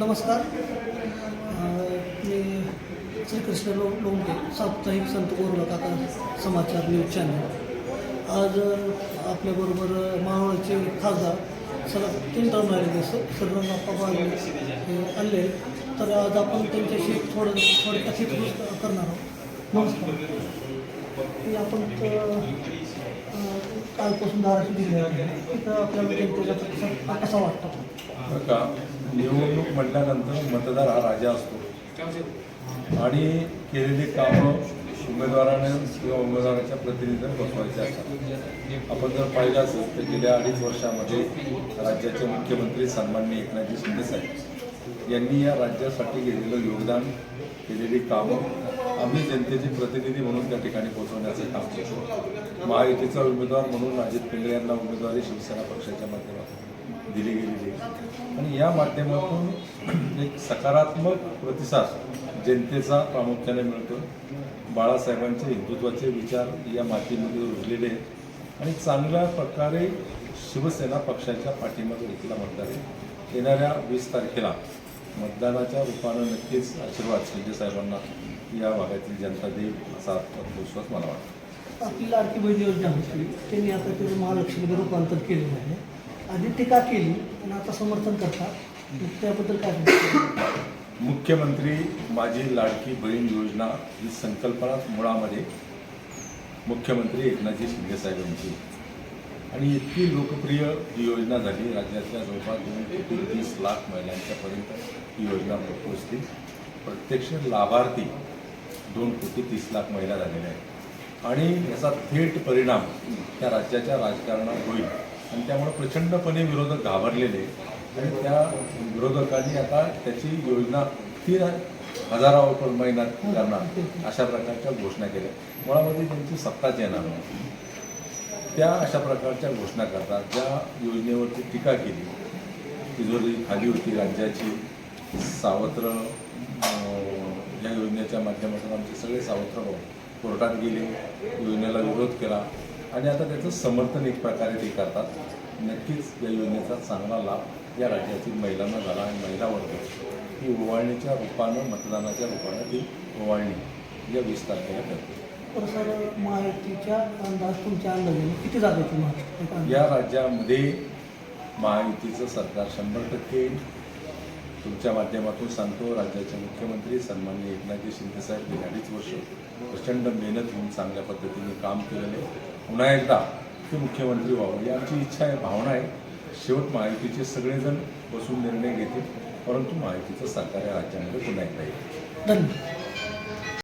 नमस्कार. मी श्रीकृष्ण लो लोंगे साप्ताहिक संत गोरुला काका समाचार न्यूज चॅनल. आज आपल्याबरोबर मावळचे खासदार सलग तीन टर्म राहिले स सर्वांना बागले हे आले. तर आज आपण त्यांच्याशी थोडं थोडक्यात हितगुज करणार आहोत. नमस्कार. की आपण कालपासून धाराशिव जिल्ह्यात तिथं आपल्याला जनतेचा कसा वाटतो? बरं का? निवडणूक म्हटल्यानंतर मतदार हा राजा असतो. आणि केलेली कामं उमेदवाराने किंवा उमेदवाराच्या प्रतिनिधीने बसवायचे असतात. आपण जर पाहिलं असेल तर गेल्या अडीच वर्षामध्ये राज्याचे मुख्यमंत्री सन्माननीय एकनाथजी शिंदे साहेब यांनी या राज्यासाठी केलेलं योगदान केलेली कामं आम्ही जनतेचे प्रतिनिधी म्हणून त्या ठिकाणी पोहोचवण्याचं काम करतो. महायुतीचा उमेदवार म्हणून अजित पिंगळे यांना उमेदवारी शिवसेना पक्षाच्या माध्यमातून दिली गेलेली आहे. आणि या माध्यमातून एक सकारात्मक प्रतिसाद जनतेचा प्रामुख्याने मिळतो. बाळासाहेबांचे हिंदुत्वाचे विचार या मातीमध्ये रुजलेले आहेत. आणि चांगल्या प्रकारे शिवसेना पक्षाच्या पाठीमध्ये घेतला मतदार आहे. येणाऱ्या वीस तारखेला मतदानाच्या रूपानं नक्कीच आशीर्वाद शिंदे साहेबांना या भागातील जनता देईल असा आत्मविश्वास मला वाटतो. आपली लाडकी बहीण योजना होती. त्यांनी आता त्याचं महालक्ष्मीचं रूपांतर केलेलं आहे. आधी टीका केली आणि आता समर्थन करतात. त्याबद्दल काय मुख्यमंत्री माझी लाडकी बहीण योजना ही संकल्पना मुळामध्ये मुख्यमंत्री एकनाथजी शिंदे साहेबांची. आणि इतकी लोकप्रिय ही योजना झाली राज्यातल्या जवळपास दोन कोटी तीस लाख महिलांच्यापर्यंत ही योजना पोहोचली. प्रत्यक्ष लाभार्थी दोन कोटी तीस लाख महिला झालेल्या आहेत. आणि याचा थेट परिणाम त्या राज्याच्या राजकारणात होईल. आणि त्यामुळे प्रचंडपणे विरोधक घाबरलेले आणि त्या विरोधकांनी आता त्याची योजना तीन हजारावर पण महिन्यात करणार अशा प्रकारच्या घोषणा केल्या. मुळामध्ये त्यांची सत्ताच येणार नाही. त्या अशा प्रकारच्या घोषणा करतात. ज्या योजनेवरती टीका केली तिजोरी खाली होती राज्याची सावत्र या योजनेच्या माध्यमातून आमचे सगळे सावत्र कोर्टात गेले. योजनेला विरोध केला. आणि आता त्याचं समर्थन एक प्रकारे ते करतात. नक्कीच या योजनेचा चांगला लाभ या राज्यातील महिलांना झाला आणि महिला वर्ग ही ओवाळणीच्या रूपानं मतदानाच्या रूपानं ती ओवाळणी या वीस तारखेला करते. सर महायुतीच्या अंदाज तुमच्या अंदाजाने किती जागा या राज्यामध्ये महायुतीचं सरकार शंभर टक्के तुमच्या माध्यमातून सांगतो राज्याचे मुख्यमंत्री सन्माननीय एकनाथजी शिंदेसाहेब गेली अडीच वर्ष प्रचंड मेहनत घेऊन चांगल्या पद्धतीने काम केलेले पुन्हा एकदा ते मुख्यमंत्री व्हावं. ही आमची इच्छा आहे भावना आहे. शेवट महायुतीचे सगळेजण बसून निर्णय घेतील परंतु महायुतीचं सरकार राज्यामध्ये पुन्हा एकदा येईल. धन्यवाद.